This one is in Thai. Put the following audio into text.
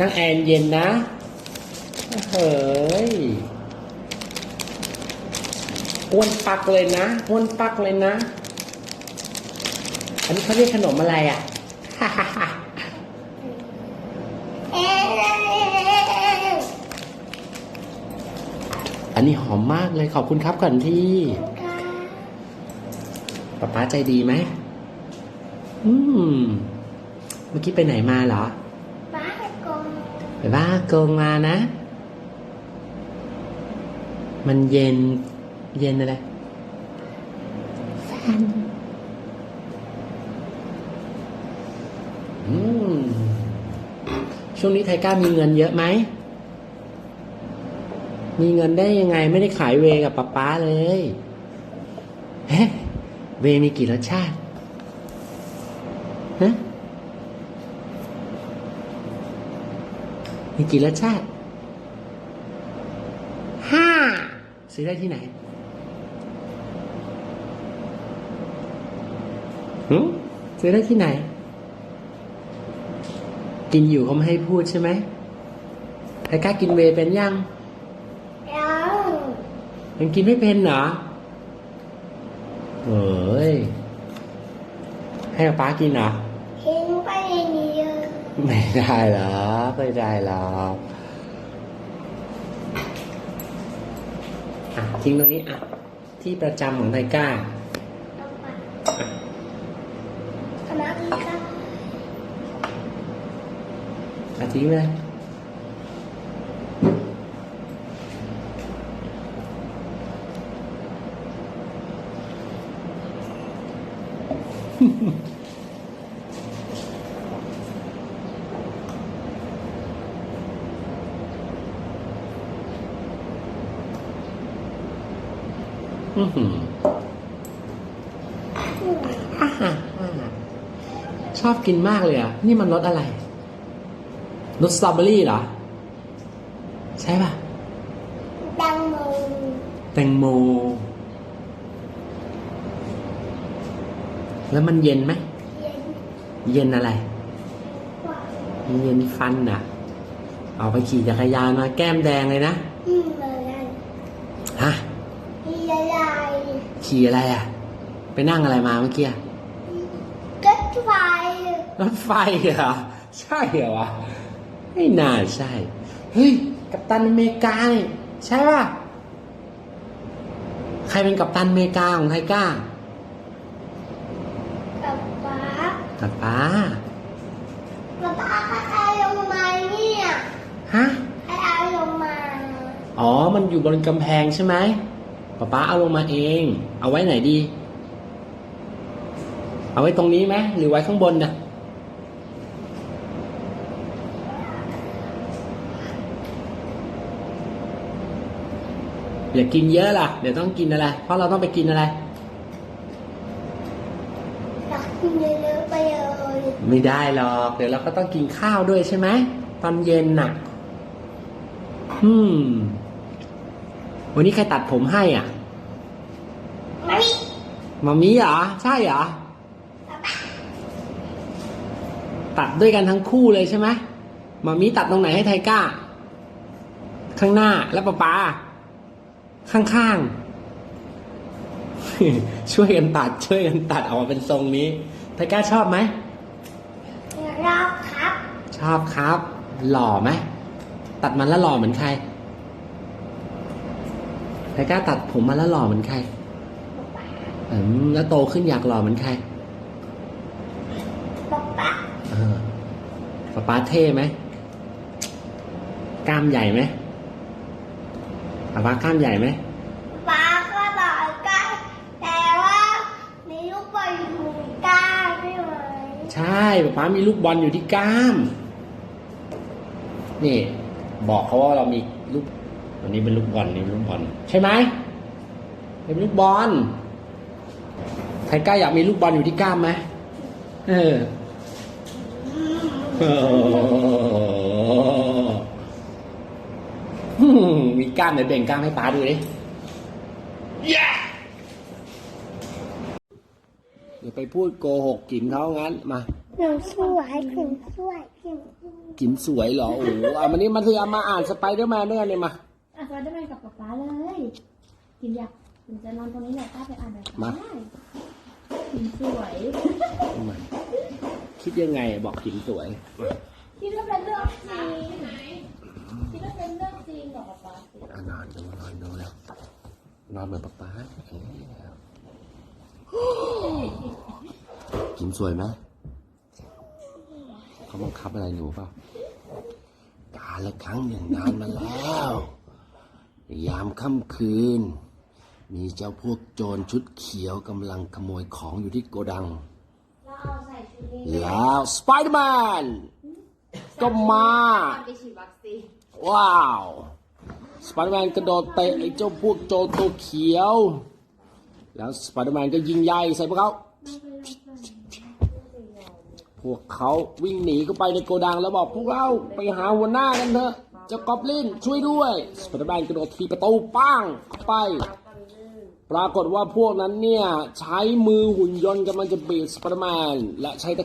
นั่งแอร์เย็นนะเฮ้ยอ้วนปักเลยนะอ้วนปักเลยนะ อันนี้เขาเรียกขนมอะไรอะเอ๊ะอันนี้หอมมากเลยขอบคุณครับก่อนที่ป๊าป๊าใจดีไหมอืม เมื่อกี้ไปไหนมาเหรอบ้ากง ไปบ้าโกงมานะ มันเย็น เย็นอะไรฟันอืมช่วงนี้ไทก้ามีเงินเยอะไหม มีเงินได้ยังไงไม่ได้ขายเวกับป๊าป๊าเลยเฮ้เวมีกี่รสชาติฮะ มีกี่รสชาติห้าซื้อได้ที่ไหนหืมซื้อได้ที่ไหน กินอยู่เขาไม่ให้พูดใช่ไหมไทก้ากินเวย์เป็นยังยังยังกินไม่เป็นเหรอเฮ้ยให้ป๊ากินเหรอ ไม่ได้หรอกไม่ได้หรอกอะทิ้งตรงนี้อะที่ประจำของไทก้าเอาไปคณะอีกค่ะอะทิ้งเลยอื้อ ออ่าฮะอ่าฮะชอบกินมากเลยอะ นี่มันรสอะไร รสสตรอเบอรี่เหรอ ใช่ป่ะดังโม แตงโม แล้วมันเย็นไหม เย็นเย็นอะไรกว่าเย็นฟันอะเอาไปขี่จักรยานมาแก้มแดงเลยนะ อืมเลยฮะมี อะไรขี่อะไรอะ ไปนั่งอะไรมาเมื่อกี้อะก็ไฟรถไฟเหรอใช่เหรอวะไม่น่าใช่ เฮ้ย กัปตันอเมริกานี่ใช่ป่ะ ใครเป็นกัปตันอเมริกาของไทก้า กับฟ้า กับป้ากับฟ้าใครลงมาเนี่ยฮะ ใครเอาลงมา อ๋อ มันอยู่บนกำแพงใช่ไหม ป๊าป๊าเอาลงมาเอง เอาไว้ไหนดี เอาไว้ตรงนี้ไหมหรือไว้ข้างบนนะอย่ากินเยอะล่ะ เดี๋ยวต้องกินอะไร เพราะเราต้องไปกินอะไรอยากกินเยอะไปเลยไม่ได้หรอก เดี๋ยวเราก็ต้องกินข้าวด้วยใช่ไหมตอนเย็นน่ะ อืม วันนี้ใครตัดผมให้อะมามิมามีเหรอ ใช่เหรอ ตัดด้วยกันทั้งคู่เลยใช่ไหมมามีตัดตรงไหนให้ไทก้า ข้างหน้าแล้วป๊าป๊าข้างๆ ช่วยกันตัดช่วยกันตัดออกมาเป็นทรงนี้ ไทก้าชอบไหมรอบครับ ชอบครับ หล่อไหม ตัดมันแล้วหล่อเหมือนใคร ไทก้าตัดผมมาแล้วหล่อเหมือนใครอืมแล้วโตขึ้นอยากหล่อเหมือนใครป๊าป๊าเออป๊าป๊าเท่ไหมกล้ามใหญ่ไหมป๊าป๊ากล้ามใหญ่ไหมป๊าก็บอกกันแต่ว่ามีลูกบอลอยู่กลางใช่ไหมใช่ป๊าป๊ามีลูกบอลอยู่ที่กล้ามนี่บอกเขาว่าเรามีลูก อันนี้เป็นลูกบอลนี่เป็นลูกบอลใช่ไหมเป็นลูกบอลใครกล้าอยากมีลูกบอลอยู่ที่กล้ามไหมเอออืมมีกล้ามเดี๋ยวเบ่งกล้ามให้ป้าดูดิอย่าไปพูดโกหกกินเขางั้นมาหนูสวยผิวสวยผิวสวยกินสวยเหรอโอ้โหอะมันนี้มาถือเอามาอ่านสไปเดอร์แมนด้วยกันเนี่ยมา เลยกินอยากกินจะนอนตรงนี้แหละป้าไปอ่านแบบป๊าได้กินสวยมาคิดยังไงบอกกินสวย คิดว่าเป็นเรื่องจริงคิดว่าเป็นเรื่องจริงกับป๊าป๊าสิอะนอนดูนอนดูแล้วนอนเหมือนป๊าป๊าเออกินสวยไหมเขาบังคับอะไรหนูเปล่าการละครั้งหนึ่งนานมาแล้วใน ยามค่ำคืน มีเจ้าพวกโจรชุดเขียวกำลังขโมยของอยู่ที่โกดังเราเอาใส่ชุดนี้แล้วสไปเดอร์แมน ก็มา ไปฉีดวัคซีนว้าวสไปเดอร์แมนกระโดดเตะไอ้เจ้าพวกโจรตัวเขียว แล้วสไปเดอร์แมนก็ยิงใหญ่ใส่พวกเขา พวกเขาวิ่งหนีเข้าไปในโกดังแล้วบอกพวกเราไปหาหัวหน้ากันเถอะ เจ้ากอบลินช่วยด้วยสไปเดอร์แมนกระโดดทีประตูปังเข้าไป ปรากฏว่าพวกนั้นเนี่ย ใช้มือหุ่นยนต์กำลังจะบีบสไปเดอร์แมนและใช้ตะ